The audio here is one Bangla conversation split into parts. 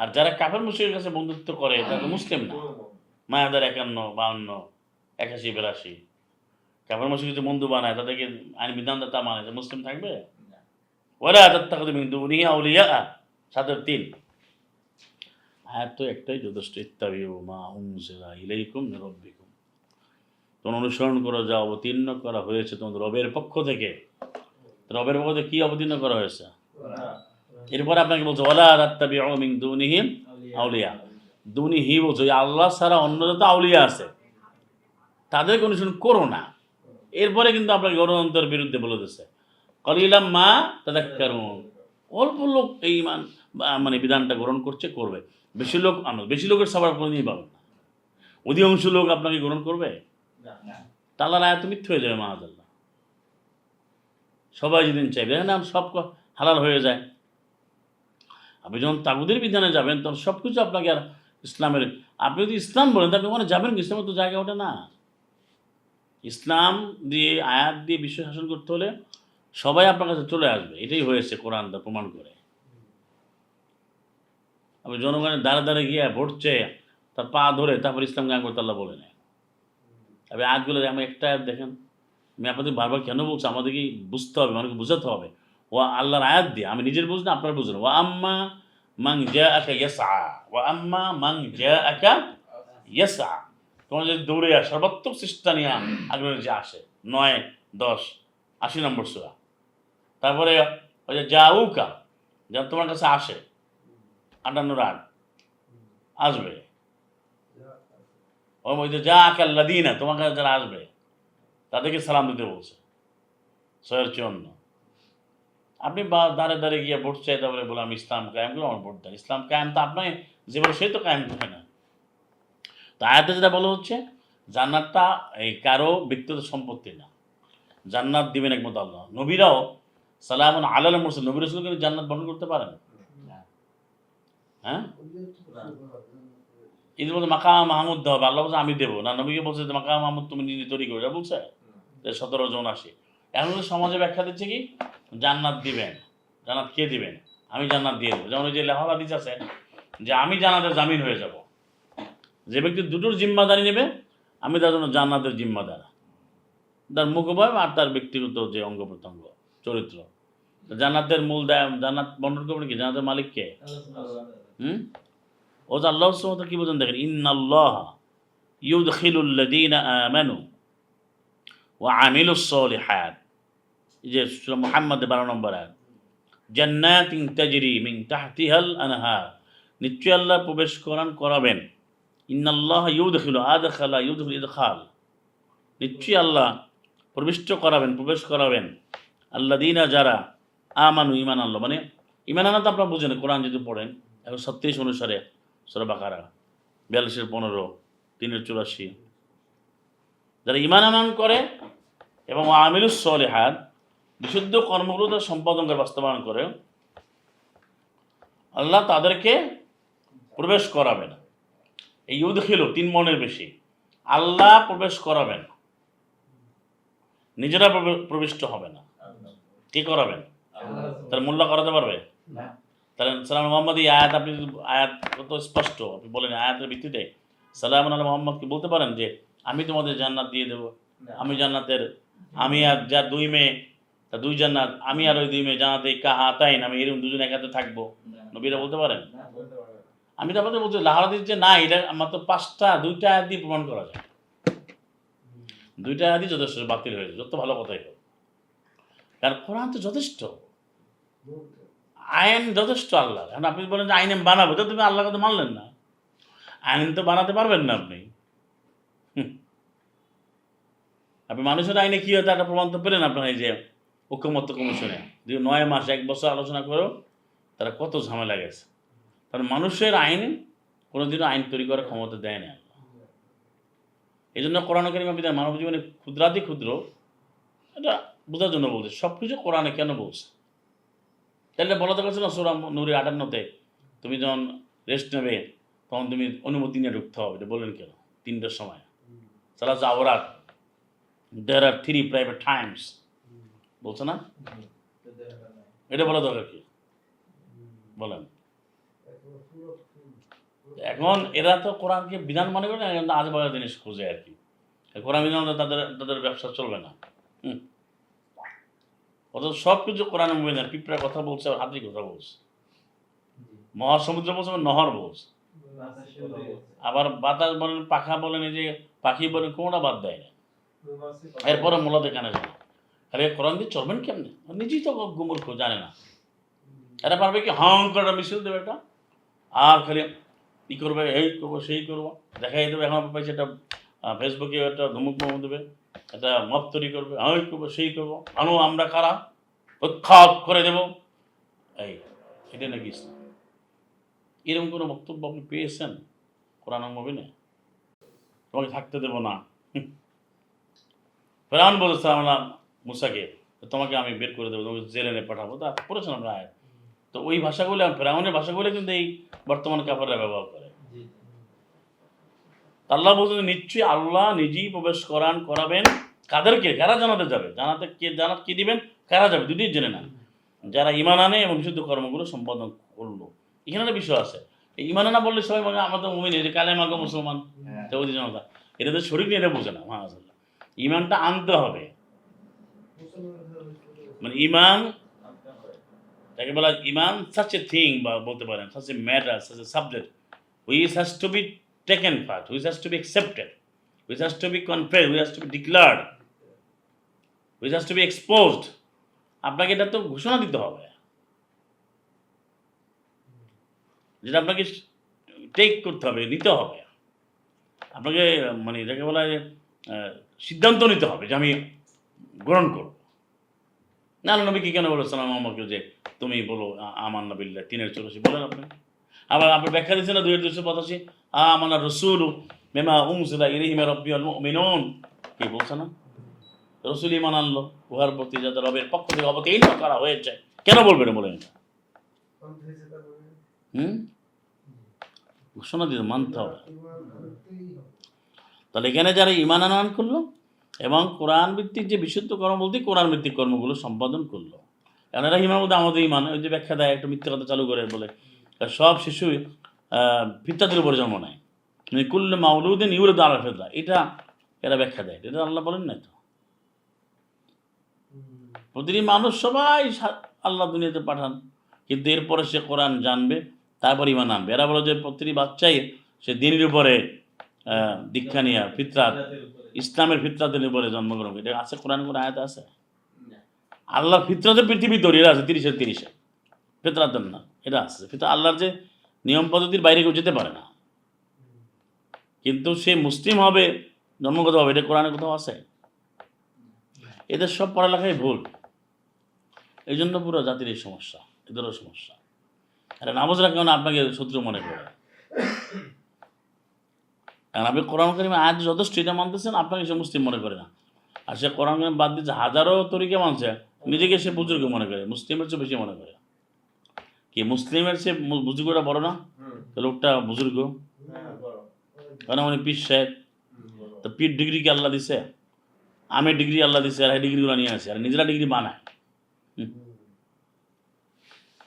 আর যারা কাফের মুসলিমের কাছে বন্ধুত্ব করে, তারা মুসলিম না। মায়াদের একান্ন, বাউন্ন, একাশি, বিরাশি। কাফের মুসলিম যদি বন্ধু বানায়, তাদেরকে আইন বিধান তা মানে যে মুসলিম থাকবে? ওরা তাত্তাকে বিন্দু উনি আউলিয়া সাতের তিন। আয়াত তো একটাই যথেষ্ট ইত্তাবিউ মা উনজিলা ইলাইকুম মির রাব্বিকুম। তোমরা অনুসরণ করে, যা অবতীর্ণ করা হয়েছে তোমাদের রবের পক্ষ থেকে। রবের থেকে কি অবতীর্ণ করা হয়েছে? এরপর আপনাকে বলছে ওলা রাত্তাবিউ মিন দুনিহিম আউলিয়া। দুনিহি বলছে আল্লাহ ছাড়া অন্য যত আউলিয়া আছে তাদেরকে অনুসরণ করো না। এরপরে কিন্তু আপনাকে গণতন্ত্রের বিরুদ্ধে বলে দিচ্ছে কলিলাম মা তাদের কারণ অল্প লোক এই মান মানে বিধানটা গ্রহণ করছে করবে। বেশি লোক আনো বেশি লোকের সবার কোনোদিনই পাবেন না। অধিকাংশ লোক আপনাকে গ্রহণ করবে? তাল্লার আয়াত মিথ্যে হয়ে যাবে মাহাজাল্লাহ সবাই যেদিন চাইবে না সব হালাল হয়ে যায়। আপনি যখন তাগুদের বিধানে যাবেন, তখন সব কিছু আপনাকে আর ইসলামের, আপনি যদি ইসলাম বলেন, তাহলে ওখানে যাবেন ইসলামের তো জায়গা ওটা না। ইসলাম দিয়ে, আয়াত দিয়ে বিশ্ব শাসন করতে হলে সবাই আপনার কাছে চলে আসবে। এটাই হয়েছে কোরআন দা প্রমাণ করে। আপনি জনগণের দ্বারে দ্বারে গিয়ে ভোট চেয়ে তার পা ধরে তারপর ইসলাম আল্লাহ বলে নেয়। তবে আয়াতগুলো আমি একটা দেখেন। আমি আপনাদের বারবার কেন বলছি? আমাদেরকে বুঝতে হবে আমাকে বুঝাতে হবে। ও আল্লাহর আয়াত দিয়ে আমি নিজের বুঝ না আপনার বুঝলেন ও আম্মা মাং জা আকা ইয়াসা ও আম্মা মাং জা আকা ইয়াসা তোমার যদি দৌড়ে আসে সর্বাত্মক চেষ্টা নিয়ে আগ্রহে যে আসে। নয় দশ আশি নম্বর সুরা। তারপরে ওই যে জাউকা যা তোমার কাছে আসে আটান্ন রাগ আসবে। ওই যে যা আকাল্লাদিনা তোমার কাছে যারা আসবে। তাদেরকে সালাম দিতে বলছে। ছয়ের চুয়ান্ন। আপনি বা দাঁড়ে দাঁড়িয়ে গিয়ে ভোট চাই, তারপরে বলে, আমি ইসলাম কায়েম করে আমার ভোট দেন। ইসলাম কায়েম তো আপনার জীবনে, সে তো কায়েম করে না। তো আয়াতে যেটা বলা হচ্ছে, জান্নাতটা এই কারও ব্যক্তিগত সম্পত্তি না। জান্নাত দিবেন একমত আল্লাহ। নবীরাও সালামুন আলাল মুরসাল নবী রসুল কিন্তু জান্নাত বর্ণন করতে পারেন। হ্যাঁ? ঈদ বলছে মাকা মাহমুদ দেওয়া হবে। আল্লাহ বলছে, আমি দেবো। না, নবীকে বলছে মাকা মাহমুদ তুমি নিজে তৈরি করে। বলছে? যে সতেরো জন আসে। এখন সমাজে ব্যাখ্যা দিচ্ছে কি? জান্নাত দিবেন। জান্নাত কে দিবেন? আমি জান্নাত দিয়ে দেবো। যেমন ওই যে লেহা হাদিস আছে যে আমি জান্নাতের জামিন হয়ে যাব। যে ব্যক্তি দুটোর জিম্মাদারি নেবে, আমি তার জন্য জান্নাতের জিম্মাদার। তার মুখভাব আর তার ব্যক্তিগত যে অঙ্গ প্রত্যঙ্গ, চরিত্র। জান্নাতের মূল দায় জান্নাত বন্টন করবেন কি জান্নাতের মালিক কে? হুম? ও আল্লাহ কি বোঝেন দেখেন? ইন্নাল্লাহ ইউদখিলুল্লাযীনা আমানু। ওয়া আমিলুস সালিহাত। এই যে মুহাম্মদ 12 নম্বর আয়াত। জান্নাতিন তাজরি মিন তাহতিহাল আনহার। নিশ্চয়ই আল্লাহ প্রবেশ করান করাবেন। ইন্নাল্লাহ ইউদখিলু আদখালা ইউদখিল ইদখাল। নিশ্চয়ই আল্লাহ প্রবিষ্ট করাবেন, প্রবেশ করাবেন। আল্লাদিনা যারা আমানু ইমান আল্লাহ মানে ইমান আনা তো আপনারা বুঝেন, কোরআন যদি পড়েন এখন সত্তিরিশ অনুসারে সরা বাকারা, বিয়াল্লিশের পনেরো, তিনের চুরাশি যারা ইমান আনয়ন করে এবং আমিলুস সলেহাদ বিশুদ্ধ কর্মগুলো তারা সম্পাদন করে বাস্তবায়ন করে আল্লাহ তাদেরকে প্রবেশ করাবেন। এই ইউদ খিল তিন মনের বেশি। আল্লাহ প্রবেশ করাবেন। নিজেরা প্রবে- প্রবিষ্ট হবে না। কে করাবেন? তার মোল্লা করাতে পারবে? তাহলে সালাম মোহাম্মদ এই আয়াত আপনি আয়াত কত স্পষ্ট? আপনি বলেন আয়াতের ভিত্তিতে সালাম আল মোহাম্মদকে বলতে পারেন যে আমি তোমাদের জান্নাত দিয়ে দেবো। আমি জান্নাতের আমি আর যার দুই মেয়ে তা দুই জান্নাত আমি আর ওই দুই মেয়ে জান্নাতে কাহা তাইন আমি এরকম দুজন একাতে থাকব। নবীরা বলতে পারেন? আমি তো আপনাদের বলছি লাহাদিস যে না এটা মাত্র পাঁচটা দুইটা আয়াত দিয়ে প্রমাণ করা যায়। দুইটা আয়াতই যথেষ্ট বাতিল হয়েছে যত ভালো কথাই হোক। কারণ কোরআন তো যথেষ্ট। আইন যথেষ্ট আল্লাহ এখন আপনি বলেন যে আইন বানাবো তো তুমি আল্লাহ কথা মানলেন না। আইন তো বানাতে পারবেন না আপনি হুম। আপনি মানুষের আইনে কী হতো একটা প্রমাণ তো পেলেন আপনার এই যে ঐক্যমত্য কমিশনে? যে নয় মাস, এক বছর আলোচনা করেও তারা কত ঝামেলা গেছে। কারণ মানুষের আইনে কোনোদিনও আইন তৈরি করার ক্ষমতা দেয় না এই জন্য কোরআন করিমা বিধান, মানব জীবনে ক্ষুদ্রাতি ক্ষুদ্র, এটা বোঝার জন্য বলছে সব কিছু কোরআনে কেন বলছে? তাহলে বলা তো করছে না সুরাম নুরি আটান্নতে তুমি যখন রেস্ট নেবে, তখন তুমি অনুমতি নিয়ে ঢুকতে হবে। এটা বললেন কেন? তিনটার সময়। সালা আওরাত দেয়ার আর থ্রি প্রাইভেট টাইমস বলছে না? এটা বলা দরকার কি? বলেন। এখন এরা তো কোরআনকে বিধান মনে করে না আজ বাজার জিনিস খুঁজে আর কি। কোরআন বিধান তাদের তাদের ব্যবসা চলবে না। হুম। অত সব কিছু কোরআন না পিঁপড়া কথা বলছে আর হাতির কথা বলছে। মহাসমুদ্র বলছে নহর বলছে। আবার বাতাস বলেন, পাখা বলেন, এই যে পাখি বলেন, কোনটা বাদ দেয় না। এরপরে মূলত কানে যায় আরে কোরআন দিয়ে চলবেন কেমনে? নিজেই তো গুমূর্খ জানে না। এরা পারবে কি? হং করে মিছিল দেবে এটা আর খালি ই করবে, এই করব, সেই করব। দেখাই দেবে, এখন পাইছে এটা ফেসবুকে একটা ধুমুক মোমো দেবে। একটা মত তৈরি করবে এই করব, সেই করব। আনো আমরা কারা? উৎখাত করে দেব। এই, এটা নাকি ইসলাম। এরকম কোনো বক্তব্য আপনি পেয়েছেন কোরআন মবিনে তোমাকে থাকতে দেবো না। ফেরাউন বলেছে আমরা মুসাকে তোমাকে আমি বের করে দেবো তোমাকে জেলে নিয়ে পাঠাবো। তা পড়েছেন আমরা আয়াত। তো ওই ভাষাগুলো ফেরাউনের ভাষাগুলো কিন্তু এই বর্তমান কাপড়রা ব্যবহার করে। আল্লাহ বলছেন নিশ্চয়ই আল্লাহ নিজেই প্রবেশ করান করাবেন। কাদেরকে? কারা জানাতে যাবে? জানাতে কে জানাতে কি দিবেন? কারা যাবে? দুটোই জেনে নেন। যারা ইমান আনে এবং বিশুদ্ধ কর্মগুলো সম্পাদন করল। এখানে একটা বিষয় আছে। ইমান আনা বললে সবাই মানে আমাদের মুমিন এই যে কালে মার্গ মুসলমান তৌদি জনতা। এটা তো শরীর নিয়ে এটা বোঝে না মাহাজাল্লাহ ইমানটা আনতে হবে। মানে ইমান, তাকে বলা ইমান সাচ এ থিং বা বলতে পারেন such a matter such a subject which has to be taken part which has to be accepted which has to be confess which has to be declared which has to be exposed আপনাকে এটা তো ঘোষণা দিতে হবে। যেটা আপনাকে টেক করতে হবে, নিতে হবে। আপনাকে মানে যাকে বলা হয় সিদ্ধান্ত নিতে হবে যে আমি গ্রহণ করব। না আল্লাহ নবী কি কেন বলো, সালাম আমাকে যে তুমি বলো, আ- আমার নবিল্লা তিনের চৌরাশি বলেন আপনি। আবার আপনি ব্যাখ্যা দিচ্ছেন না, দুইয়ের দুশো পঁচাশি। আমানা রসুল মেমা উমসিলা ইরিহিমে রব্বি মিনন কি বলছে না? রসুল ইমান আনলো, উহার প্রতি যাতে রবের পক্ষ থেকে অবতীর্ণ করা হয়েছে। কেন বলবেন বলেন হুম? ঘোষণা দিতে মানতে হবে। তাহলে এখানে যারা ইমান আনয়ন করল এবং কোরআন ভিত্তিক যে বিশুদ্ধ কর্ম বলতে কোরআন ভিত্তিক কর্মগুলো সম্পাদন করল। এরা ইমান মধ্যে আমাদের ইমান ওই যে ব্যাখ্যা দেয়, একটা মিথ্যা কথা চালু করে বলে। সব শিশুই ফিত্তাদের উপরে জন্ম নেয়। মানে কুল্ল মাউলুদ্দিন ইউরুদ আল্লাহ ফেদরা এটা এরা ব্যাখ্যা দেয়। এটা আল্লাহ বলেন না তো? প্রতিটি মানুষ সবাই আল্লাহ দুনিয়াতে পাঠান। কিন্তু এরপরে সে কোরআন জানবে, তারপর ইমান আনবে। এরা বলে যে প্রতিটি বাচ্চাই সে দিনের উপরে দীক্ষা নিয়ে, ফিতরাত, ইসলামের ফিতরাতের উপরে জন্মগ্রহণ। এটা আছে কোরআন, কোন আয়াত আছে? আল্লাহর ফিতরাতের পৃথিবী তৈরি আছে তিরিশে। তিরিশে ফিতরাতের না, এটা আছে। ফিতরা আল্লাহর যে নিয়ম পদ্ধতির বাইরে কেউ যেতে পারে না। কিন্তু সে মুসলিম হবে, জন্মগত হবে, এটা কোরআনে কোথাও আছে? এদের সব পড়ালেখাই ভুল। এই জন্য পুরো জাতির এই সমস্যা, এদেরও সমস্যা। আরে নামাজরা কেমন আপনাকে শত্রু মনে করে? কারণ আপনি কোরআন করিমে আজ যথেষ্ট, এটা মানতেছেন, আপনাকে সে মুসলিম মনে করে না। আর সে কোরআন করিম বাদ দিচ্ছে হাজারো তরিকে মানছে, নিজেকে সে বুজুর্গ মনে করে, মুসলিমের চেয়ে বেশি মনে করে। কি, মুসলিমের চেয়ে বুজুর্গটা বড় না? তো লোকটা বুজুর্গ। কারণ উনি পীর সাহেব তো পীর ডিগ্রি কি আল্লাহ দিছে, আমি ডিগ্রি আল্লাহ দিছে, আর ডিগ্রিগুলো নিয়ে আসে, আর নিজেরা ডিগ্রি বানায়।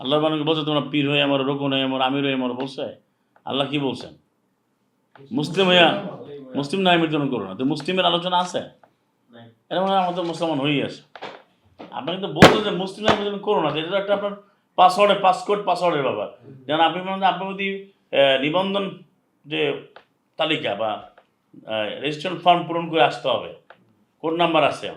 আল্লাহ বানাকে বলছে, তোমরা পীর হয়ে আমার রোকন হয়ে আমার আমির হয়ে আমার বলছে? আল্লাহ কি বলছেন? মুসলিম হইয়া মুসলিম নাই মৃত্যু করো না। তো মুসলিমের আলোচনা আছে? এটা মনে হয় আমাদের মুসলমান হয়েই আছে। আপনি তো বলতো যে মুসলিম নাই মৃত্যু করো না এটা তো একটা আপনার পাসওয়ার্ডের পাসকোড পাসওয়ার্ডের ব্যাপার। যেমন আপনি মনে আপনার যদি নিবন্ধন যে তালিকা বা রেজিস্ট্রেশন ফর্ম পূরণ করে আসতে হবে। কোন নাম্বার আছে?